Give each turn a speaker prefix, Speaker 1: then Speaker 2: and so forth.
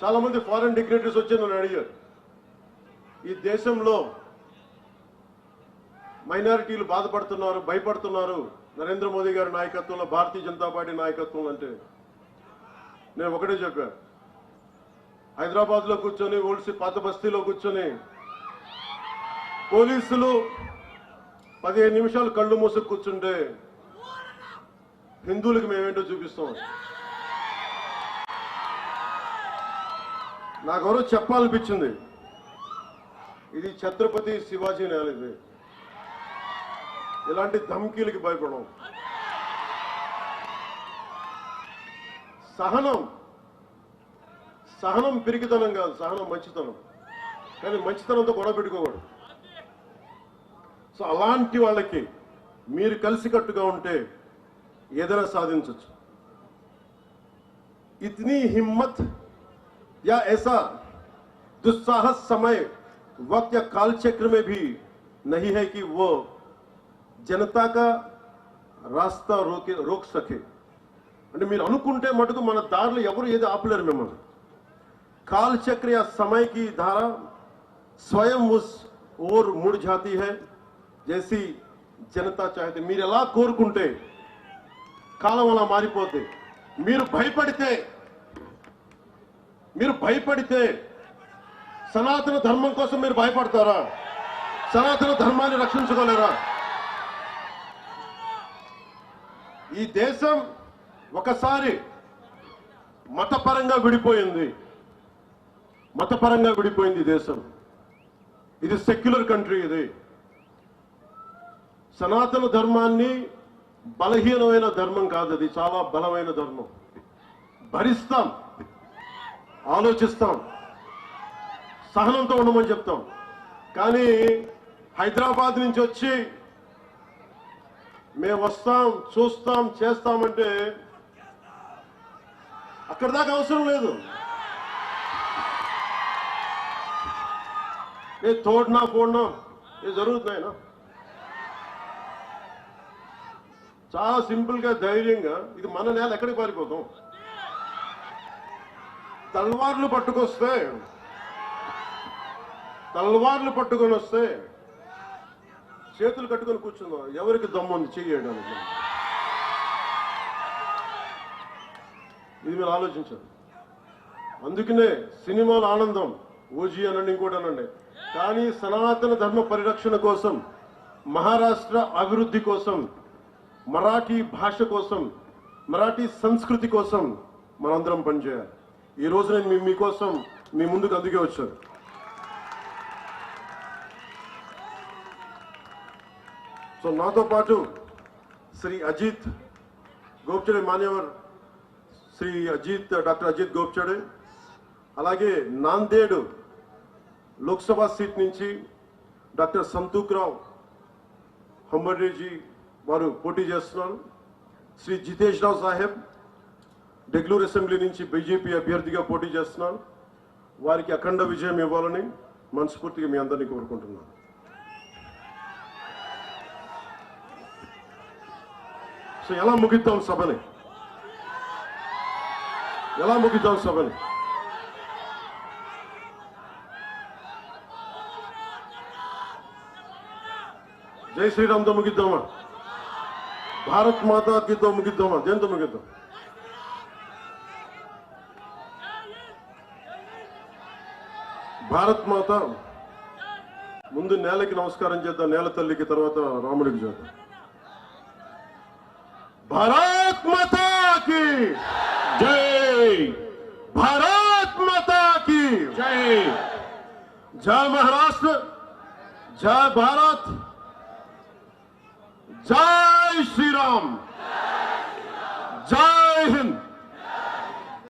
Speaker 1: చాలా మంది ఫారెన్ డిగ్నేటరీస్ వచ్చి నన్ను అడిగారు. ఈ దేశంలో మైనారిటీలు బాధపడుతున్నారు భయపడుతున్నారు. నరేంద్ర మోదీ గారి నాయకత్వంలో భారతీయ జనతా పార్టీ నాయకత్వం అంటే నేను ఒకటే చెప్పా. హైదరాబాద్లో కూర్చొని ఓల్సి పాత బస్తీలో కూర్చొని పోలీసులు పదిహేను నిమిషాలు కళ్ళు మూసుకు కూర్చుంటే హిందువులకు మేమేంటో చూపిస్తాం. నాకెవరో చెప్పాలనిపించింది. ఇది ఛత్రపతి శివాజీ నేల ఇది ఇలాంటి ధమ్కీలకి భయపడం సహనం. సహనం పిరికితనం కాదు సహనం మంచితనం. కానీ మంచితనంతో గొడవ పెట్టుకోకూడదు. సో అలాంటి వాళ్ళకి మీరు కలిసికట్టుగా ఉంటే ఏదైనా సాధించవచ్చు ఇతనీ హిమ్మత్ या ऐसा दुस्साहस समय वक्त या काल चक्र में भी नहीं है कि वो జనతా కా రాస్తా రోకే రోక్ సకే అంటే మీరు అనుకుంటే మటుకు మన దారిలో ఎవరు ఏది ఆపలేరు మిమ్మల్ని కాల్ చక్ర या समय की धारा स्वयं उस ओर मुड़ जाती है जैसी జనతా చాహితే మీరు ఎలా కోరుకుంటే కాలం అలా మారిపోతే మీరు భయపడితే మీరు భయపడితే సనాతన ధర్మం కోసం మీరు భయపడతారా? సనాతన ధర్మాన్ని రక్షించుకోలేరా? ఈ దేశం ఒకసారి మతపరంగా విడిపోయింది. మతపరంగా విడిపోయింది ఈ దేశం. ఇది సెక్యులర్ కంట్రీ ఇది. సనాతన ధర్మాన్ని బలహీనమైన ధర్మం కాదు అది. చాలా బలమైన ధర్మం. భరిస్తాం. ఆలోచిస్తాం. సహనంతో ఉండమని చెప్తాం. కానీ హైదరాబాద్ నుంచి వచ్చి మేము వస్తాం చూస్తాం చేస్తామంటే అక్కడ దాకా అవసరం లేదు. ఏ తోడినా పోడినా ఏ జరుగుతున్నాయినా చాలా సింపుల్గా ధైర్యంగా ఇది మన నేల ఎక్కడికి పారిపోతాం? తల్వార్లు పట్టుకొస్తే తల్వార్లు పట్టుకొని వస్తే చేతులు కట్టుకొని కూర్చుందో ఎవరికి దమ్ముంది చేయడానికి చెయ్యడానికి ఇది మీరు ఆలోచించారు అందుకనే సినిమాల ఆనందం ఓజీ అనండి ఇంకోటి అనండి. కానీ సనాతన ధర్మ పరిరక్షణ కోసం మహారాష్ట్ర అభివృద్ధి కోసం మరాఠీ భాష కోసం మరాఠీ సంస్కృతి కోసం మనందరం పనిచేయాలి. ఈ రోజు నేను మీకోసం మీ ముందుకు అందుకే వచ్చాను. సో నాతో పాటు శ్రీ అజిత్ గోప్చడే మాన్యవర్ శ్రీ అజిత్ డాక్టర్ అజిత్ గోప్చడే అలాగే నాందేడ్ లోక్సభ సీట్ నుంచి డాక్టర్ సంతూక్రావు హంబర్రేజీ వారు పోటీ చేస్తున్నారు. శ్రీ జితేష్ రావు సాహెబ్ డెగ్లూర్ అసెంబ్లీ నుంచి బీజేపీ అభ్యర్థిగా పోటీ చేస్తున్నారు వారికి అఖండ విజయం ఇవ్వాలని మనస్ఫూర్తిగా మీ అందరినీ కోరుకుంటున్నాను. సో ఎలా ముగిద్దాం సభని? ఎలా ముగిద్దాం సభని? జై శ్రీరామ్తో ముగిద్దామా? భారత్ మాతాకితో ముగిద్దామా? దేంతో ముగిద్దాం? भारत माता मुझे ने नमस्कार चाहे ने की तरह रात भारत माता की जय। भारत माता की जय। जय महाराष्ट्र, जय भारत, जय श्री राम जय